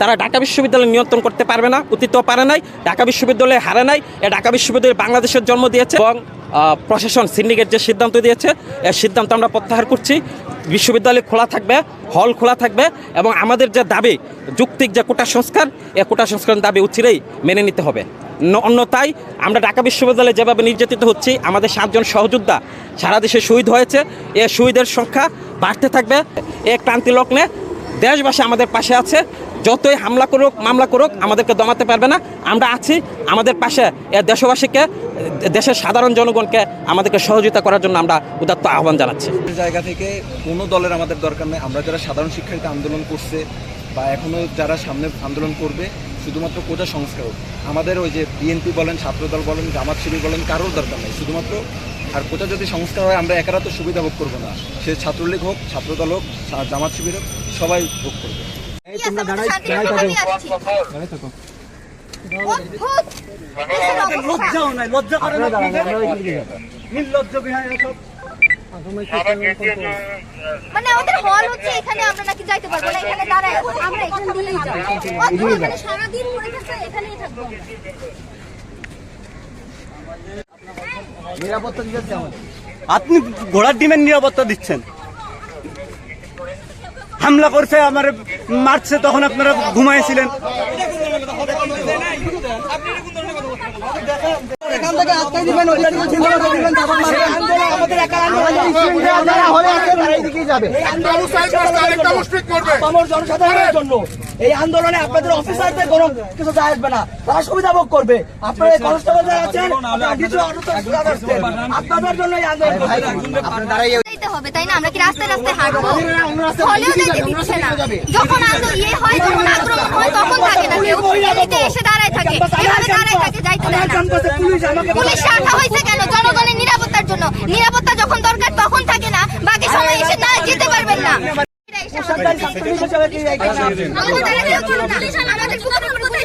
তারা ঢাকা বিশ্ববিদ্যালয় নিয়ন্ত্রণ করতে পারবে না, অতীতও পারে নাই, ঢাকা বিশ্ববিদ্যালয়ে হারে নাই, এ ঢাকা বিশ্ববিদ্যালয় বাংলাদেশের জন্ম দিয়েছে এবং প্রশাসন সিন্ডিকেট যে সিদ্ধান্ত দিয়েছে এর সিদ্ধান্ত আমরা প্রত্যাহার করছি। বিশ্ববিদ্যালয় খোলা থাকবে হল খোলা থাকবে এবং আমাদের যে দাবি যুক্তিক যে কোটা সংস্কার, এ কোটা সংস্কারের দাবি উচিরেই মেনে নিতে হবে। অন্যথায় আমরা ঢাকা বিশ্ববিদ্যালয়ে যেভাবে নির্যাতিত হচ্ছি, আমাদের সাতজন সহযোদ্ধা সারা দেশে শহীদ হয়েছে, এ শহীদের সংখ্যা বাড়তে থাকবে, এ ক্রান্তি লগ্নে দেশবাসী আমাদের পাশে আছে যতই হামলা করুক, মামলা করুক, আমাদেরকে দমাতে পারবে না। আমরা আছি আমাদের পাশে দেশবাসীকে দেশের সাধারণ জনগণকে আমাদেরকে সহযোগিতা করার জন্য আমরা উদাত্ত আহ্বান জানাচ্ছি। জায়গা থেকে কোনো দলের আমাদের দরকার নেই। আমরা যারা সাধারণ শিক্ষার্থী আন্দোলন করছে বা এখনও যারা সামনে আন্দোলন করবে, শুধুমাত্র কোটা সংস্কার আমাদের ওই যে বিএনপি বলেন, ছাত্রদল বলেন, জামাত শিবির বলেন, কারোর দরকার নেই। শুধুমাত্র আর কোটা যদি সংস্কার হয়, আমরা একারা তো সুবিধা ভোগ করব না। সে ছাত্রলীগ হোক, ছাত্রদল হোক জামাত শিবির হোক, সবাই ভোগ করবে। তোমরা দাঁড়াই দাঁড়াই থাকো। অদ্ভুত! দেশের লজ্জাও নাই লজ্জা করে না নির্লজ্জ বিহায় সব মানে ওদের হল হচ্ছে এখানে আমরা নাকি যাইতে পারব না এখানে দাঁড়ায় আমরা এখান দিয়েই যাব। মানে সারাদিন এখানেই থাকব নিরাপত্তা দিতে আপনি ঘোড়ার ডিমের নিরাপত্তা দিচ্ছেন। হামলা করছে আমার মারছে তখন আপনারা ঘুমাইছিলেন। এখান থেকে আটকে দিবেন তারপর মারবেন। আমাদের একা হলে যাবে। আমার জনসাধারণের জন্য এই আন্দোলনে আপনাদের অফিসারদের কোনো কিছু যায় আসবে না। তারা সুবিধা ভোগ করবে। আপনারা এই কনস্টেবল যারা আছেন কিছু আপনাদের জন্য এই আন্দোলন হবে। তাই না? আমরা কি রাস্তায় রাস্তায় হাঁটবো? হলেও যাইতে দিচ্ছে না। যখন আন্দোলন ইয়ে হয় যখন আক্রমণ হয় তখন থাকে না কেউ। এসে দাঁড়ায় থাকে। এভাবে দাঁড়ায় থাকে যাইতে দেয় না। পুলিশ রাখা হয়েছে কেন? জনগণের নিরাপত্তার জন্য। নিরাপত্তা যখন দরকার তখন থাকে না। বাকি সময় এসে না যেতে পারবেন না সরকারি ছাত্রলীগ কি এই কাজ আমাদের দ্বারা কেউ চলে না। আমাদের কোথাও কোথায়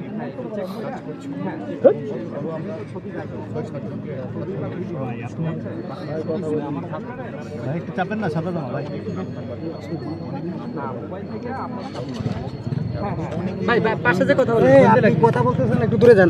একটু চাপেন না সাদা জামা ভাই। ভাই পাশে যে কথা আপনি কথা বলতেছেন একটু দূরে যান।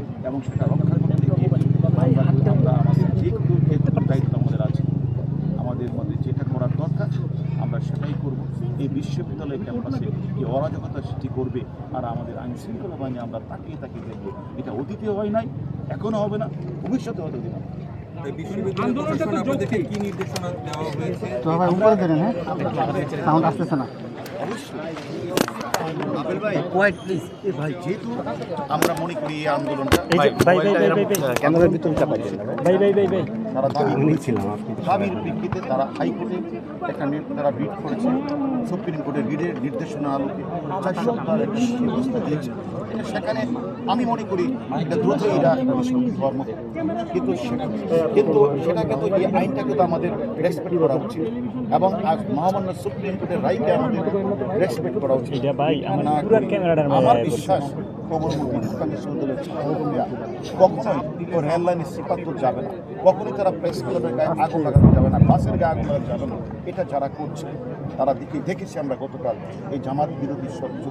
এবং সেটা রক্ষা করতে গিয়ে আমরা আমরা আমাদের যে কোনো ক্ষেত্রে দায়িত্ব আমাদের আছে। আমাদের মধ্যে যেটা করার দরকার আমরা সেটাই করব। এই বিশ্ববিদ্যালয় ক্যাম্পাসে এই অরাজকতা সৃষ্টি করবে আর আমাদের আইন শৃঙ্খলা বাহিনী আমরা তাকিয়ে তাকিয়ে দেখব। এটা অতীতে হয় নাই এখনও হবে না ভবিষ্যতে হতে দেবে না কোয়াইট প্লিজ এ ভাই যেহেতু আমরা মনে করি আন্দোলন আন্দোলনটা ভাই ভাই ভাই ভাই ভাই ভাই। ভাই ভাই ভাই ভাই। তারা দাবি ছিলাম দাবির প্রেক্ষিতে তারা হাইকোর্টে এখানে তারা রিট করেছে। সুপ্রিম কোর্টের রিটের নির্দেশনা আলোকে চার ব্যবস্থা দিয়েছে। এটা সেখানে আমি মনে করি এটা দ্রুত এরা ধর্ম কিন্তু কিন্তু সেটা কিন্তু এই আইনটাকে তো আমাদের রেসপেক্ট করা উচিত। এবং আজ মহামান্য সুপ্রিম কোর্টের রায়কে আমাদের রেসপেক্ট করা উচিত। আমার। বিশ্বাস কবরমুখী ইসলাম বিশ্ববিদ্যালয়ের ছাত্রছাত্রীরা কখনোই ও রেল লাইনের শ্রীপাত্র যাবে না। কখনোই তারা প্রেস ক্লাবের গায়ে আগুন লাগাতে যাবে না, বাসের গায়ে আগুন লাগাতে যাবে না। এটা যারা করছে, তারা দেখে, দেখেছি আমরা গতকাল এই জামাত বিরোধী শক্তি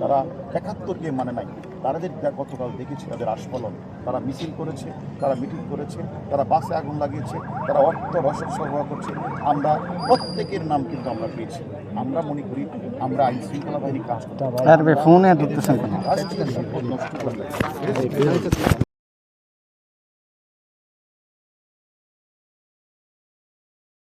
তারা একাত্তরকে মানে নাই। তাদের যা গতকাল দেখেছি তাদের আস্ফলন। তারা মিছিল করেছে, তারা মিটিং করেছে, তারা বাসে আগুন লাগিয়েছে, তারা অর্থ রসদ সরবরাহ করছে। আমরা প্রত্যেকের নাম কিন্তু আমরা পেয়েছি। আমরা মনে করি আমরা আইন শৃঙ্খলা বাহিনী কাজ করতে স্যার ফোনে